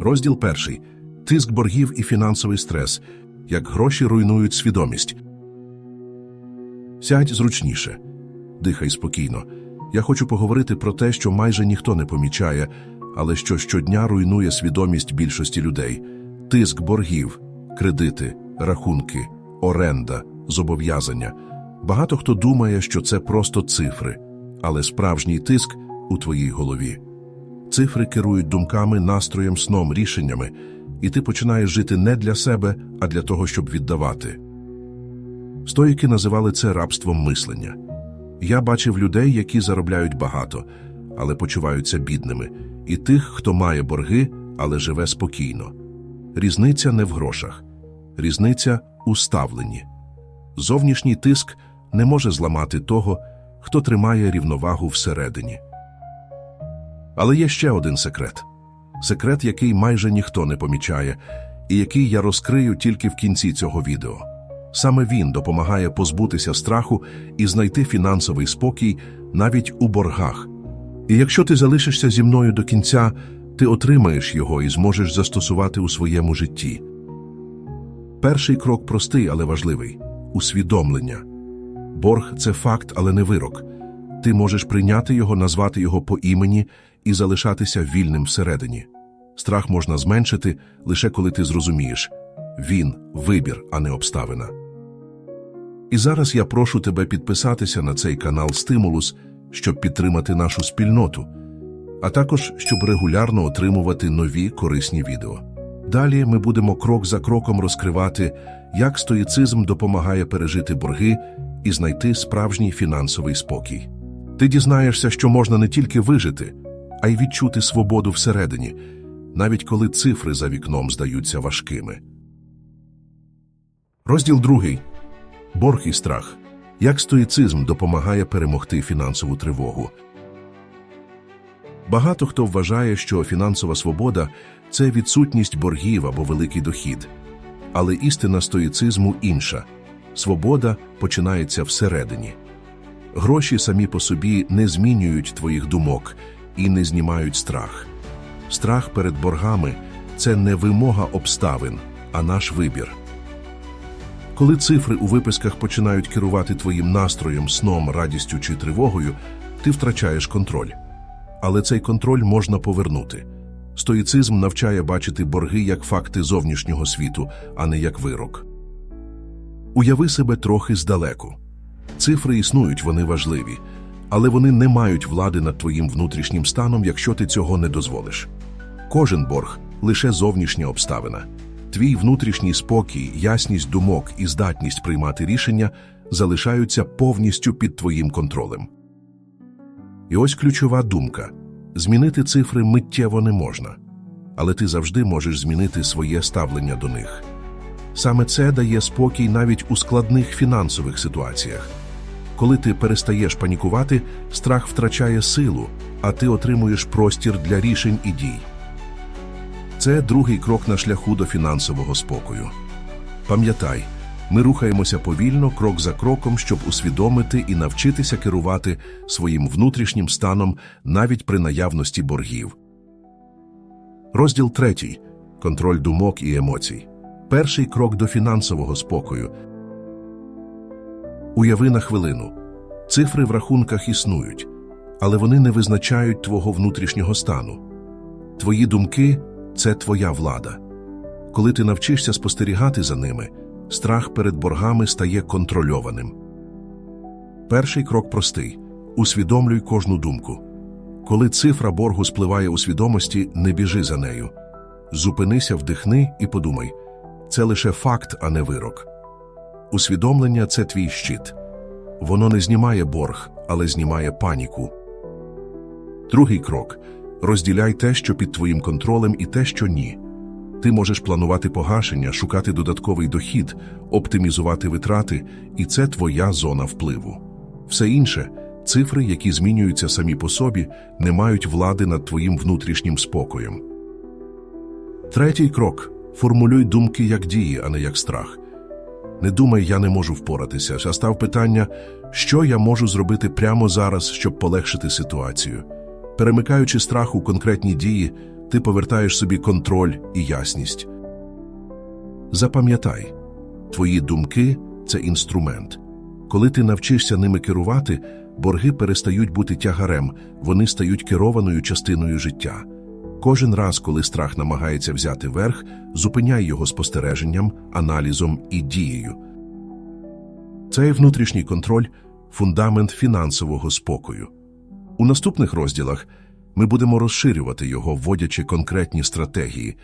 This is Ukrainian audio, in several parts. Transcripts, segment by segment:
Розділ перший. Тиск боргів і фінансовий стрес. Як гроші руйнують свідомість. Сядь зручніше. Дихай спокійно. Я хочу поговорити про те, що майже ніхто не помічає, але що щодня руйнує свідомість більшості людей. Тиск боргів, кредити, рахунки, оренда, зобов'язання. Багато хто думає, що це просто цифри, але справжній тиск у твоїй голові. Цифри керують думками, настроєм, сном, рішеннями, і ти починаєш жити не для себе, а для того, щоб віддавати. Стоїки називали це рабством мислення. Я бачив людей, які заробляють багато, але почуваються бідними, і тих, хто має борги, але живе спокійно. Різниця не в грошах, різниця у ставленні. Зовнішній тиск не може зламати того, хто тримає рівновагу всередині. Але є ще один секрет секрет, який майже ніхто не помічає, і який я розкрию тільки в кінці цього відео. Саме він допомагає позбутися страху і знайти фінансовий спокій навіть у боргах. І якщо ти залишишся зі мною до кінця, ти отримаєш його і зможеш застосувати у своєму житті. Перший крок простий, але важливий усвідомлення. Борг це факт, але не вирок. Ти можеш прийняти його, назвати його по імені і залишатися вільним всередині. Страх можна зменшити лише коли ти зрозумієш він вибір, а не обставина. І зараз я прошу тебе підписатися на цей канал Стимулус, щоб підтримати нашу спільноту, а також щоб регулярно отримувати нові корисні відео. Далі ми будемо крок за кроком розкривати, як стоїцизм допомагає пережити борги і знайти справжній фінансовий спокій. Ти дізнаєшся, що можна не тільки вижити, а й відчути свободу всередині, навіть коли цифри за вікном здаються важкими. Розділ другий. Борг і страх. Як стоїцизм допомагає перемогти фінансову тривогу. Багато хто вважає, що фінансова свобода це відсутність боргів або великий дохід. Але істина стоїцизму інша. Свобода починається всередині. Гроші самі по собі не змінюють твоїх думок і не знімають страх. Страх перед боргами це не вимога обставин, а наш вибір. Коли цифри у виписках починають керувати твоїм настроєм, сном, радістю чи тривогою, ти втрачаєш контроль. Але цей контроль можна повернути. Стоїцизм навчає бачити борги як факти зовнішнього світу, а не як вирок. Уяви себе трохи здалеку. Цифри існують, вони важливі, але вони не мають влади над твоїм внутрішнім станом, якщо ти цього не дозволиш. Кожен борг лише зовнішня обставина. Твій внутрішній спокій, ясність думок і здатність приймати рішення залишаються повністю під твоїм контролем. І ось ключова думка змінити цифри миттєво не можна, але ти завжди можеш змінити своє ставлення до них. Саме це дає спокій навіть у складних фінансових ситуаціях. Коли ти перестаєш панікувати, страх втрачає силу, а ти отримуєш простір для рішень і дій. Це другий крок на шляху до фінансового спокою. Пам'ятай, ми рухаємося повільно, крок за кроком, щоб усвідомити і навчитися керувати своїм внутрішнім станом навіть при наявності боргів. Розділ третій. Контроль думок і емоцій. Перший крок до фінансового спокою. Уяви на хвилину. Цифри в рахунках існують, але вони не визначають твого внутрішнього стану. Твої думки це твоя влада. Коли ти навчишся спостерігати за ними, страх перед боргами стає контрольованим. Перший крок простий усвідомлюй кожну думку. Коли цифра боргу спливає у свідомості, не біжи за нею. Зупинися, вдихни і подумай це лише факт, а не вирок. Усвідомлення це твій щит. Воно не знімає борг, але знімає паніку. Другий крок розділяй те, що під твоїм контролем, і те, що ні. Ти можеш планувати погашення, шукати додатковий дохід, оптимізувати витрати, і це твоя зона впливу. Все інше цифри, які змінюються самі по собі, не мають влади над твоїм внутрішнім спокоєм. Третій крок формулюй думки як дії, а не як страх. Не думай, я не можу впоратися, а став питання, що я можу зробити прямо зараз, щоб полегшити ситуацію. Перемикаючи страх у конкретні дії, ти повертаєш собі контроль і ясність. Запам'ятай, твої думки це інструмент. Коли ти навчишся ними керувати, борги перестають бути тягарем, вони стають керованою частиною життя. Кожен раз, коли страх намагається взяти верх, зупиняй його спостереженням, аналізом і дією. Цей внутрішній контроль фундамент фінансового спокою. У наступних розділах ми будемо розширювати його, вводячи конкретні стратегії,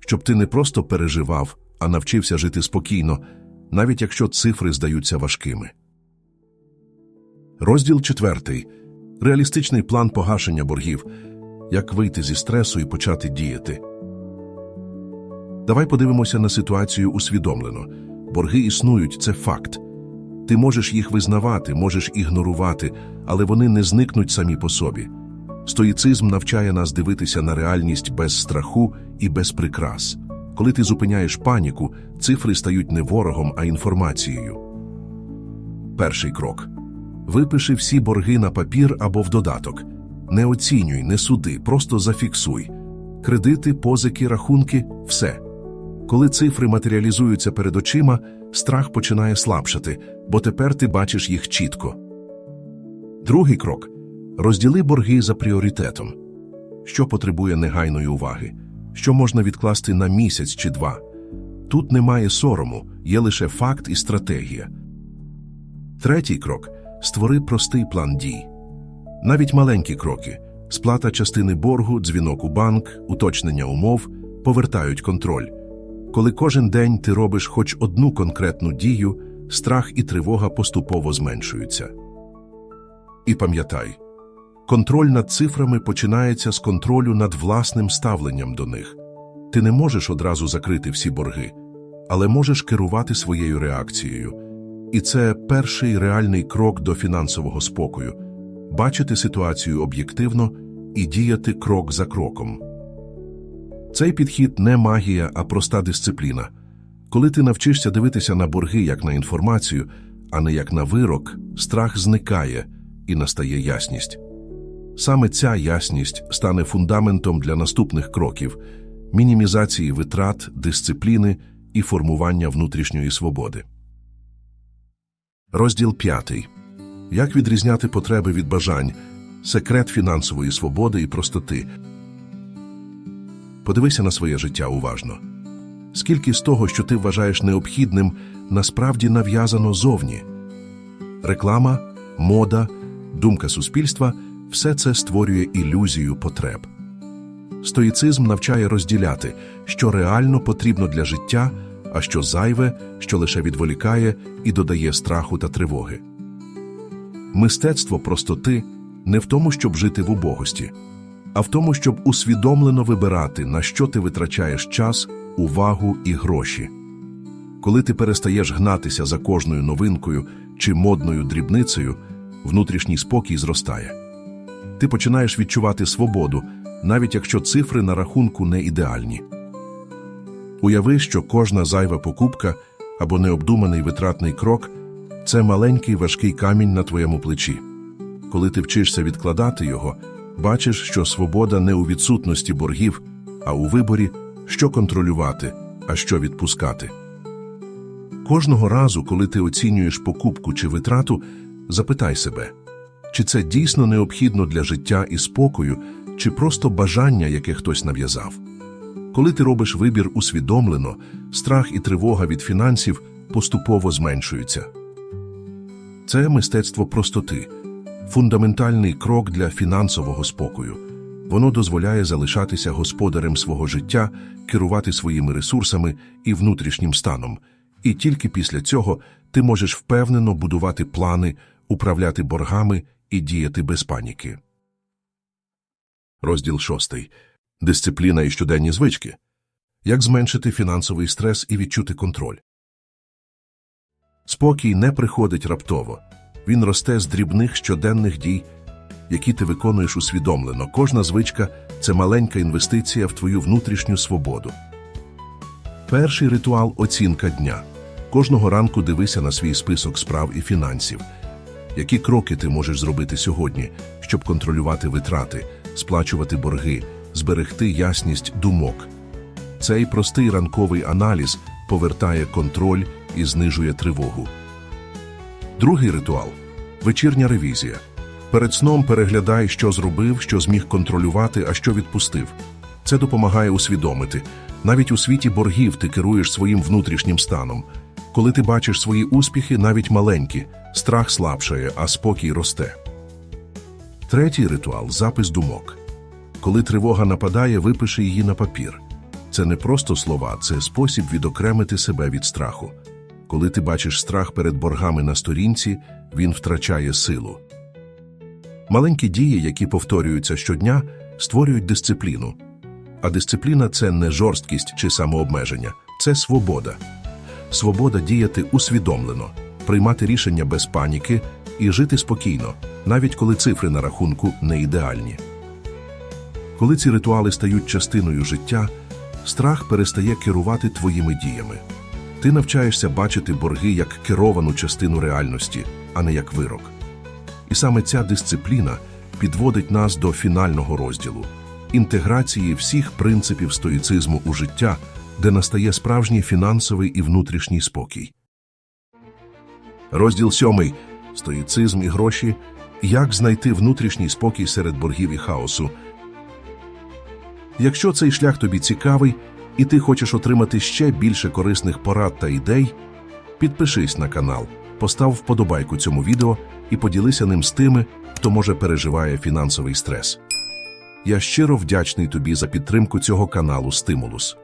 щоб ти не просто переживав, а навчився жити спокійно, навіть якщо цифри здаються важкими. Розділ четвертий. Реалістичний план погашення боргів. Як вийти зі стресу і почати діяти. Давай подивимося на ситуацію усвідомлено. Борги існують, це факт. Ти можеш їх визнавати, можеш ігнорувати, але вони не зникнуть самі по собі. Стоїцизм навчає нас дивитися на реальність без страху і без прикрас. Коли ти зупиняєш паніку, цифри стають не ворогом, а інформацією. Перший крок. Випиши всі борги на папір або в додаток. Не оцінюй, не суди, просто зафіксуй. Кредити, позики, рахунки все. Коли цифри матеріалізуються перед очима, страх починає слабшати, бо тепер ти бачиш їх чітко. Другий крок розділи борги за пріоритетом. Що потребує негайної уваги, що можна відкласти на місяць чи два. Тут немає сорому, є лише факт і стратегія. Третій крок створи простий план дій. Навіть маленькі кроки сплата частини боргу, дзвінок у банк, уточнення умов повертають контроль. Коли кожен день ти робиш хоч одну конкретну дію, страх і тривога поступово зменшуються. І пам'ятай, контроль над цифрами починається з контролю над власним ставленням до них. Ти не можеш одразу закрити всі борги, але можеш керувати своєю реакцією. І це перший реальний крок до фінансового спокою бачити ситуацію об'єктивно і діяти крок за кроком. Цей підхід не магія, а проста дисципліна. Коли ти навчишся дивитися на борги як на інформацію, а не як на вирок, страх зникає і настає ясність. Саме ця ясність стане фундаментом для наступних кроків мінімізації витрат, дисципліни і формування внутрішньої свободи. Розділ 5. Як відрізняти потреби від бажань, секрет фінансової свободи і простоти. Подивися на своє життя уважно. Скільки з того, що ти вважаєш необхідним, насправді нав'язано зовні? Реклама, мода, думка суспільства все це створює ілюзію потреб. Стоїцизм навчає розділяти, що реально потрібно для життя, а що зайве, що лише відволікає і додає страху та тривоги. Мистецтво простоти не в тому, щоб жити в убогості, а в тому, щоб усвідомлено вибирати, на що ти витрачаєш час, увагу і гроші. Коли ти перестаєш гнатися за кожною новинкою чи модною дрібницею, внутрішній спокій зростає. Ти починаєш відчувати свободу, навіть якщо цифри на рахунку не ідеальні. Уяви, що кожна зайва покупка або необдуманий витратний крок це маленький важкий камінь на твоєму плечі. Коли ти вчишся відкладати його, бачиш, що свобода не у відсутності боргів, а у виборі, що контролювати, а що відпускати. Кожного разу, коли ти оцінюєш покупку чи витрату, запитай себе, чи це дійсно необхідно для життя і спокою, чи просто бажання, яке хтось нав'язав. Коли ти робиш вибір усвідомлено, страх і тривога від фінансів поступово зменшуються. Це мистецтво простоти, фундаментальний крок для фінансового спокою. Воно дозволяє залишатися господарем свого життя, керувати своїми ресурсами і внутрішнім станом. І тільки після цього ти можеш впевнено будувати плани, управляти боргами і діяти без паніки. Розділ шостий. Дисципліна і щоденні звички. Як зменшити фінансовий стрес і відчути контроль. Спокій не приходить раптово. Він росте з дрібних щоденних дій, які ти виконуєш усвідомлено. Кожна звичка це маленька інвестиція в твою внутрішню свободу. Перший ритуал оцінка дня. Кожного ранку дивися на свій список справ і фінансів. Які кроки ти можеш зробити сьогодні, щоб контролювати витрати, сплачувати борги, зберегти ясність думок. Цей простий ранковий аналіз повертає контроль і знижує тривогу. Другий ритуал вечірня ревізія. Перед сном переглядай, що зробив, що зміг контролювати, а що відпустив. Це допомагає усвідомити. Навіть у світі боргів ти керуєш своїм внутрішнім станом. Коли ти бачиш свої успіхи, навіть маленькі, страх слабшає, а спокій росте. Третій ритуал запис думок. Коли тривога нападає, випиши її на папір. Це не просто слова, це спосіб відокремити себе від страху. Коли ти бачиш страх перед боргами на сторінці, він втрачає силу. Маленькі дії, які повторюються щодня, створюють дисципліну. А дисципліна це не жорсткість чи самообмеження, це свобода. Свобода діяти усвідомлено, приймати рішення без паніки і жити спокійно, навіть коли цифри на рахунку не ідеальні. Коли ці ритуали стають частиною життя, страх перестає керувати твоїми діями. Ти навчаєшся бачити борги як керовану частину реальності, а не як вирок. І саме ця дисципліна підводить нас до фінального розділу інтеграції всіх принципів стоїцизму у життя, де настає справжній фінансовий і внутрішній спокій. Розділ сьомий стоїцизм і гроші. Як знайти внутрішній спокій серед боргів і хаосу. Якщо цей шлях тобі цікавий і ти хочеш отримати ще більше корисних порад та ідей, підпишись на канал, постав вподобайку цьому відео і поділися ним з тими, хто може переживає фінансовий стрес. Я щиро вдячний тобі за підтримку цього каналу Стимулус.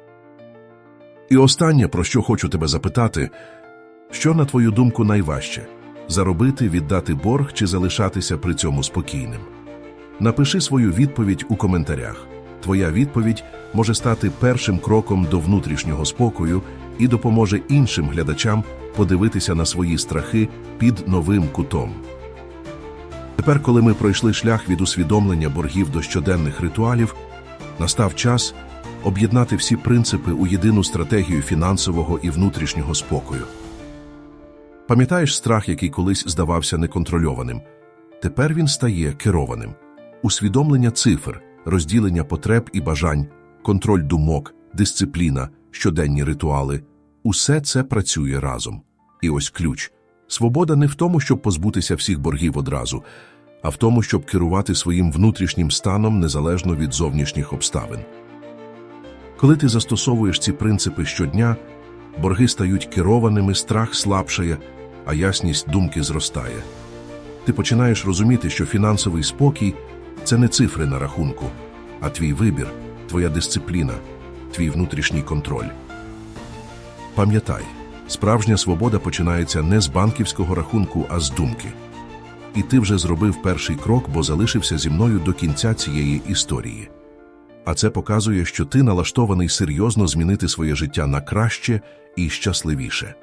І останнє, про що хочу тебе запитати, що, на твою думку, найважче заробити, віддати борг чи залишатися при цьому спокійним? Напиши свою відповідь у коментарях. Твоя відповідь може стати першим кроком до внутрішнього спокою і допоможе іншим глядачам подивитися на свої страхи під новим кутом. Тепер, коли ми пройшли шлях від усвідомлення боргів до щоденних ритуалів, настав час об'єднати всі принципи у єдину стратегію фінансового і внутрішнього спокою. Пам'ятаєш страх, який колись здавався неконтрольованим? Тепер він стає керованим. Усвідомлення цифр, розділення потреб і бажань, контроль думок, дисципліна, щоденні ритуали усе це працює разом. І ось ключ. Свобода не в тому, щоб позбутися всіх боргів одразу, а в тому, щоб керувати своїм внутрішнім станом незалежно від зовнішніх обставин. Коли ти застосовуєш ці принципи щодня, борги стають керованими, страх слабшає, а ясність думки зростає. Ти починаєш розуміти, що фінансовий спокій це не цифри на рахунку, а твій вибір, твоя дисципліна, твій внутрішній контроль. Пам'ятай, справжня свобода починається не з банківського рахунку, а з думки. І ти вже зробив перший крок, бо залишився зі мною до кінця цієї історії. А це показує, що ти налаштований серйозно змінити своє життя на краще і щасливіше.